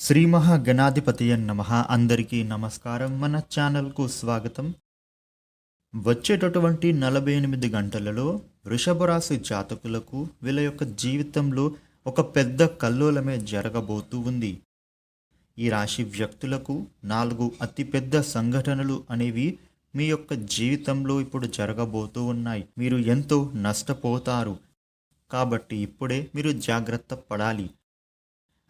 శ్రీ మహాగణాధిపతి నమ. అందరికీ నమస్కారం. మన ఛానల్కు స్వాగతం. వచ్చేటటువంటి నలభై ఎనిమిది గంటలలో వృషభ రాశి జాతకులకు వీళ్ళ యొక్క జీవితంలో ఒక పెద్ద కల్లోలమే జరగబోతూ ఉంది. ఈ రాశి వ్యక్తులకు నాలుగు అతిపెద్ద సంఘటనలు అనేవి మీ యొక్క జీవితంలో ఇప్పుడు జరగబోతూ ఉన్నాయి. మీరు ఎంతో నష్టపోతారు. కాబట్టి ఇప్పుడే మీరు జాగ్రత్త పడాలి.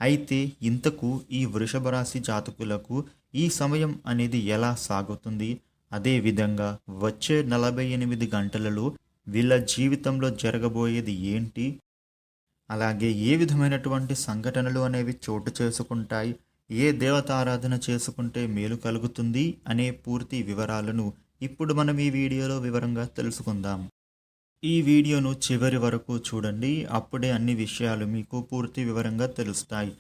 అయితే ఇంతకు ఈ వృషభ రాశి జాతకులకు ఈ సమయం అనేది ఎలా సాగుతుంది? అదేవిధంగా వచ్చే నలభై ఎనిమిది గంటలలో వీళ్ళ జీవితంలో జరగబోయేది ఏంటి? అలాగే ఏ విధమైనటువంటి సంఘటనలు అనేవి చోటు చేసుకుంటాయి? ఏ దేవతారాధన చేసుకుంటే మేలు కలుగుతుంది? అనే పూర్తి వివరాలను ఇప్పుడు మనం ఈ వీడియోలో వివరంగా తెలుసుకుందాం. ఈ వీడియోను చివరి వరకు చూడండి. అప్పుడే అన్ని విషయాలు మీకు పూర్తి వివరంగా తెలుస్తాయి.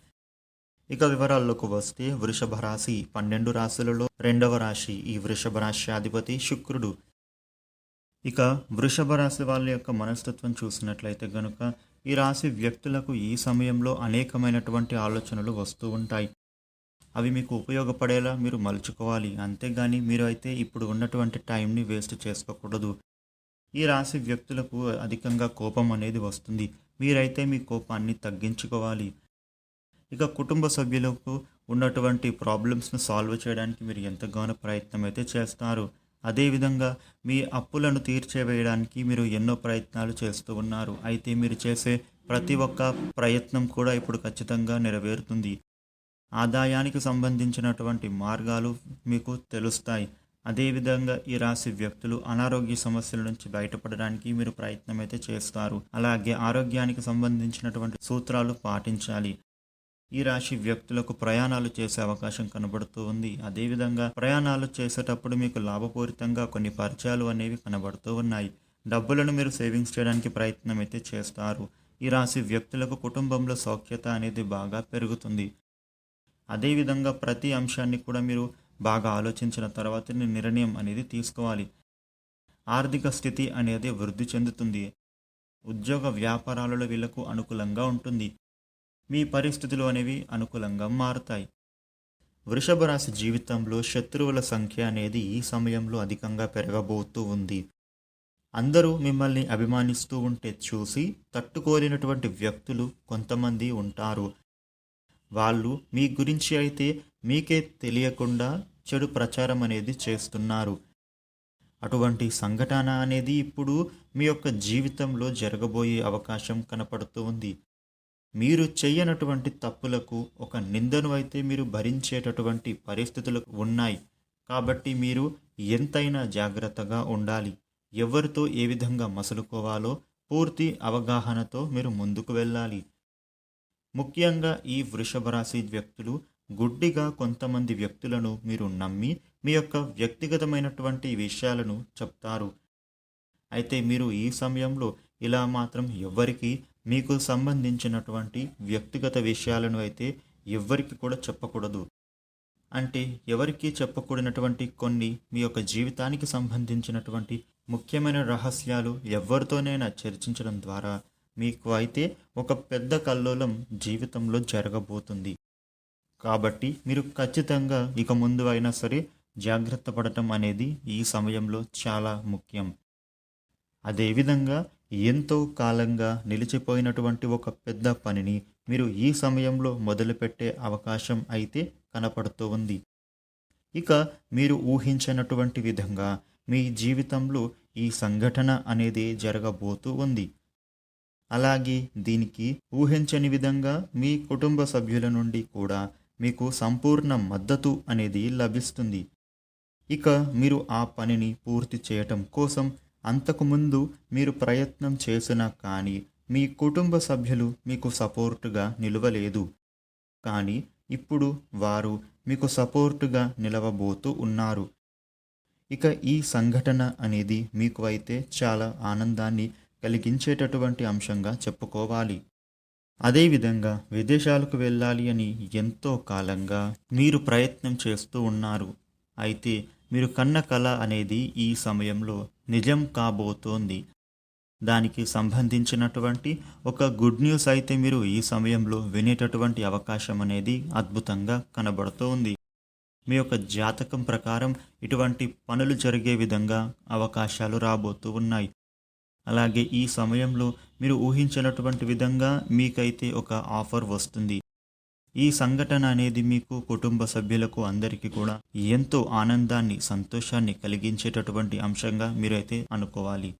ఇక వివరాల్లోకి వస్తే వృషభ రాశి పన్నెండు రాశులలో రెండవ రాశి ఈ వృషభ రాశి అధిపతి శుక్రుడు. ఇక వృషభ రాశి వాళ్ళ యొక్క మనస్తత్వం చూసినట్లయితే గనుక ఈ రాశి వ్యక్తులకు ఈ సమయంలో అనేకమైనటువంటి ఆలోచనలు వస్తూ ఉంటాయి. అవి మీకు ఉపయోగపడేలా మీరు మలుచుకోవాలి. అంతేగాని మీరు అయితే ఇప్పుడు ఉన్నటువంటి టైంని వేస్ట్ చేసుకోకూడదు. ఈ రాశి వ్యక్తులకు అధికంగా కోపం అనేది వస్తుంది. మీరైతే మీ కోపాన్ని తగ్గించుకోవాలి. ఇక కుటుంబ సభ్యులకు ఉన్నటువంటి ప్రాబ్లమ్స్ను సాల్వ్ చేయడానికి మీరు ఎంతగానో ప్రయత్నం అయితే చేస్తారు. అదేవిధంగా మీ అప్పులను తీర్చేవేయడానికి మీరు ఎన్నో ప్రయత్నాలు చేస్తూ ఉన్నారు. అయితే మీరు చేసే ప్రతి ఒక్క ప్రయత్నం కూడా ఇప్పుడు ఖచ్చితంగా నెరవేరుతుంది. ఆదాయానికి సంబంధించినటువంటి మార్గాలు మీకు తెలుస్తాయి. అదేవిధంగా ఈ రాశి వ్యక్తులు అనారోగ్య సమస్యల నుంచి బయటపడడానికి మీరు ప్రయత్నం అయితే చేస్తారు. అలాగే ఆరోగ్యానికి సంబంధించినటువంటి సూత్రాలు పాటించాలి. ఈ రాశి వ్యక్తులకు ప్రయాణాలు చేసే అవకాశం కనబడుతూ ఉంది. అదేవిధంగా ప్రయాణాలు చేసేటప్పుడు మీకు లాభపూరితంగా కొన్ని పరిచయాలు అనేవి కనబడుతూ ఉన్నాయి. డబ్బులను మీరు సేవింగ్స్ చేయడానికి ప్రయత్నం అయితే చేస్తారు. ఈ రాశి వ్యక్తులకు కుటుంబంలో సౌఖ్యత అనేది బాగా పెరుగుతుంది. అదేవిధంగా ప్రతి అంశాన్ని కూడా మీరు బాగా ఆలోచించిన తర్వాతనే నిర్ణయం అనేది తీసుకోవాలి. ఆర్థిక స్థితి అనేది వృద్ధి చెందుతుంది. ఉద్యోగ వ్యాపారాలలో వీళ్ళకు అనుకూలంగా ఉంటుంది. మీ పరిస్థితులు అనేవి అనుకూలంగా మారుతాయి. వృషభ రాశి జీవితంలో శత్రువుల సంఖ్య అనేది ఈ సమయంలో అధికంగా పెరగబోతూ ఉంది. అందరూ మిమ్మల్ని అభిమానిస్తూ ఉంటే చూసి తట్టుకోలేనటువంటి వ్యక్తులు కొంతమంది ఉంటారు. వాళ్ళు మీ గురించి అయితే మీకే తెలియకుండా చెడు ప్రచారం అనేది చేస్తున్నారు. అటువంటి సంఘటన అనేది ఇప్పుడు మీ యొక్క జీవితంలో జరగబోయే అవకాశం కనపడుతూ ఉంది. మీరు చేయనటువంటి తప్పులకు ఒక నిందను అయితే మీరు భరించేటటువంటి పరిస్థితులు ఉన్నాయి. కాబట్టి మీరు ఎంతైనా జాగ్రత్తగా ఉండాలి. ఎవరితో ఏ విధంగా మసులుకోవాలో పూర్తి అవగాహనతో మీరు ముందుకు వెళ్ళాలి. ముఖ్యంగా ఈ వృషభ రాశి వ్యక్తులు గుడ్డిగా కొంతమంది వ్యక్తులను మీరు నమ్మి మీ యొక్క వ్యక్తిగతమైనటువంటి విషయాలను చెప్తారు. అయితే మీరు ఈ సమయంలో ఇలా మాత్రం ఎవ్వరికి మీకు సంబంధించినటువంటి వ్యక్తిగత విషయాలను అయితే ఎవ్వరికి కూడా చెప్పకూడదు. అంటే ఎవరికి చెప్పకూడనటువంటి కొన్ని మీ యొక్క జీవితానికి సంబంధించినటువంటి ముఖ్యమైన రహస్యాలు ఎవరితోనైనా చర్చించడం ద్వారా మీకు అయితే ఒక పెద్ద కల్లోలం జీవితంలో జరగబోతుంది. కాబట్టి మీరు ఖచ్చితంగా ఇక ముందు అయినా సరే జాగ్రత్త పడటం అనేది ఈ సమయంలో చాలా ముఖ్యం. అదేవిధంగా ఎంతో కాలంగా నిలిచిపోయినటువంటి ఒక పెద్ద పనిని మీరు ఈ సమయంలో మొదలుపెట్టే అవకాశం అయితే కనపడుతూ ఉంది. ఇక మీరు ఊహించినటువంటి విధంగా మీ జీవితంలో ఈ సంఘటన అనేది జరగబోతూ ఉంది. అలాగే దీనికి ఊహించని విధంగా మీ కుటుంబ సభ్యుల నుండి కూడా మీకు సంపూర్ణ మద్దతు అనేది లభిస్తుంది. ఇక మీరు ఆ పనిని పూర్తి చేయటం కోసం అంతకుముందు మీరు ప్రయత్నం చేసినా కానీ మీ కుటుంబ సభ్యులు మీకు సపోర్టుగా నిలవలేదు. కానీ ఇప్పుడు వారు మీకు సపోర్టుగా నిలవబోతూ ఉన్నారు. ఇక ఈ సంఘటన అనేది మీకు అయితే చాలా ఆనందాన్ని కలిగించేటటువంటి అంశంగా చెప్పుకోవాలి. అదేవిధంగా విదేశాలకు వెళ్ళాలి అని ఎంతో కాలంగా మీరు ప్రయత్నం చేస్తూ ఉన్నారు. అయితే మీరు కన్న కళ అనేది ఈ సమయంలో నిజం కాబోతోంది. దానికి సంబంధించినటువంటి ఒక గుడ్ న్యూస్ అయితే మీరు ఈ సమయంలో వినేటటువంటి అవకాశం అనేది అద్భుతంగా కనబడుతోంది. మీ యొక్క జాతకం ప్రకారం ఇటువంటి పనులు జరిగే విధంగా అవకాశాలు రాబోతూ ఉన్నాయి. అలాగే ఈ సమయంలో మీరు ఊహించినటువంటి విధంగా మీకైతే ఒక ఆఫర్ వస్తుంది. ఈ సంఘటన అనేది మీకు కుటుంబ సభ్యులకు అందరికీ కూడా ఎంతో ఆనందాన్ని సంతోషాన్ని కలిగించేటటువంటి అంశంగా మీరైతే అనుకోవాలి.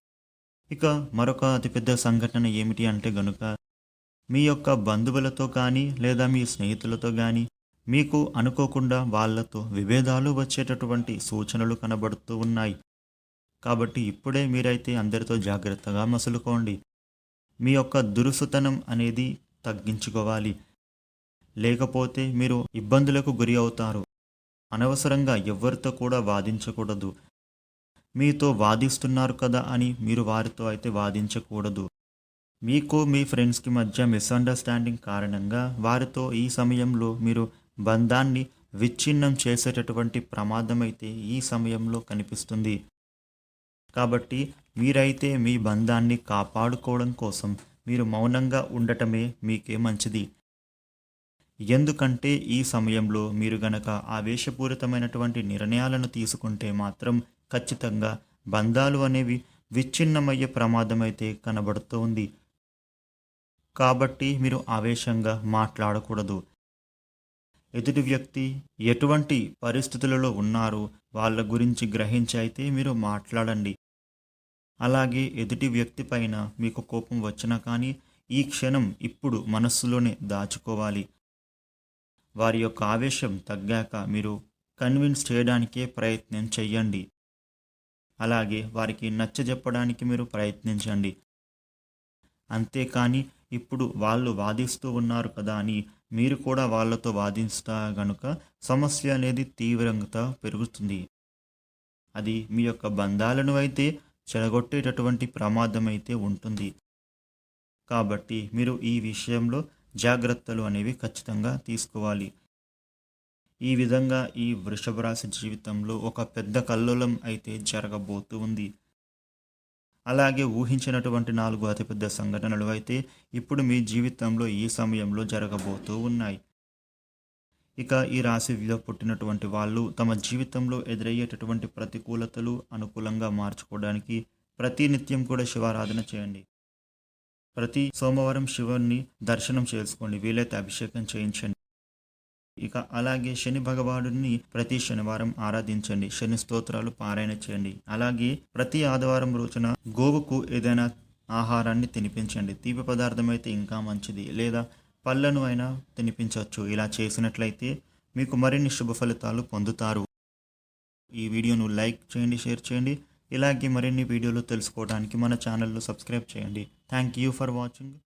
ఇక మరొక అతిపెద్ద సంఘటన ఏమిటి అంటే గనుక మీ యొక్క బంధువులతో కానీ లేదా మీ స్నేహితులతో కానీ మీకు అనుకోకుండా వాళ్ళతో విభేదాలు వచ్చేటటువంటి సూచనలు కనబడుతూ ఉన్నాయి. కాబట్టి ఇప్పుడే మీరైతే అందరితో జాగ్రత్తగా మసులుకోండి. మీ యొక్క దురుసుతనం అనేది తగ్గించుకోవాలి. లేకపోతే మీరు ఇబ్బందులకు గురి అవుతారు. అనవసరంగా ఎవరితో కూడా వాదించకూడదు. మీతో వాదిస్తున్నారు కదా అని మీరు వారితో అయితే వాదించకూడదు. మీకు మీ ఫ్రెండ్స్కి మధ్య మిస్అండర్స్టాండింగ్ కారణంగా వారితో ఈ సమయంలో మీరు బంధాన్ని విచ్ఛిన్నం చేసేటటువంటి ప్రమాదం అయితే ఈ సమయంలో కనిపిస్తుంది. కాబట్టి మీరైతే మీ బంధాన్ని కాపాడుకోవడం కోసం మీరు మౌనంగా ఉండటమే మీకే మంచిది. ఎందుకంటే ఈ సమయంలో మీరు గనక ఆవేశపూరితమైనటువంటి నిర్ణయాలను తీసుకుంటే మాత్రం ఖచ్చితంగా బంధాలు అనేవి విచ్ఛిన్నమయ్యే ప్రమాదం అయితే కాబట్టి మీరు ఆవేశంగా మాట్లాడకూడదు. ఎదుటి వ్యక్తి ఎటువంటి పరిస్థితులలో ఉన్నారు వాళ్ళ గురించి గ్రహించి అయితే మీరు మాట్లాడండి. అలాగే ఎదుటి వ్యక్తి పైన మీకు కోపం వచ్చినా కానీ ఈ క్షణం ఇప్పుడు మనస్సులోనే దాచుకోవాలి. వారి యొక్క ఆవేశం తగ్గాక మీరు కన్విన్స్ చేయడానికే ప్రయత్నం చెయ్యండి. అలాగే వారికి నచ్చజెప్పడానికి మీరు ప్రయత్నించండి. అంతేకాని ఇప్పుడు వాళ్ళు వాదిస్తూ ఉన్నారు కదా అని మీరు కూడా వాళ్ళతో వాదిస్తా గనుక సమస్య అనేది తీవ్రంగా పెరుగుతుంది. అది మీ యొక్క బంధాలను అయితే చెడగొట్టేటటువంటి ప్రమాదం అయితే ఉంటుంది. కాబట్టి మీరు ఈ విషయంలో జాగ్రత్తలు అనేవి ఖచ్చితంగా తీసుకోవాలి. ఈ విధంగా ఈ వృషభ రాశి జీవితంలో ఒక పెద్ద కల్లోలం అయితే జరగబోతూ ఉంది. అలాగే ఊహించినటువంటి నాలుగు అతిపెద్ద సంఘటనలు అయితే ఇప్పుడు మీ జీవితంలో ఈ సమయంలో జరగబోతూ ఉన్నాయి. ఇక ఈ రాశిలో పుట్టినటువంటి వాళ్ళు తమ జీవితంలో ఎదురయ్యేటటువంటి ప్రతికూలతలు అనుకూలంగా మార్చుకోవడానికి ప్రతి నిత్యం కూడా శివారాధన చేయండి. ప్రతి సోమవారం శివుణ్ణి దర్శనం చేసుకోండి. వీలైతే అభిషేకం చేయించండి. ఇక అలాగే శని భగవానుడిని ప్రతి శనివారం ఆరాధించండి. శని స్తోత్రాలు పారాయణ చేయండి. అలాగే ప్రతి ఆదివారం రోజున గోవుకు ఏదైనా ఆహారాన్ని తినిపించండి. తీపి పదార్థం అయితే ఇంకా మంచిది. లేదా పళ్ళను అయినా తినిపించవచ్చు. ఇలా చేసినట్లయితే మీకు మరిన్ని శుభ ఫలితాలు పొందుతారు. ఈ వీడియోను లైక్ చేయండి షేర్ చేయండి. ఇలాగే మరిన్ని వీడియోలు తెలుసుకోవడానికి మన ఛానల్లో సబ్స్క్రైబ్ చేయండి. Thank you for watching.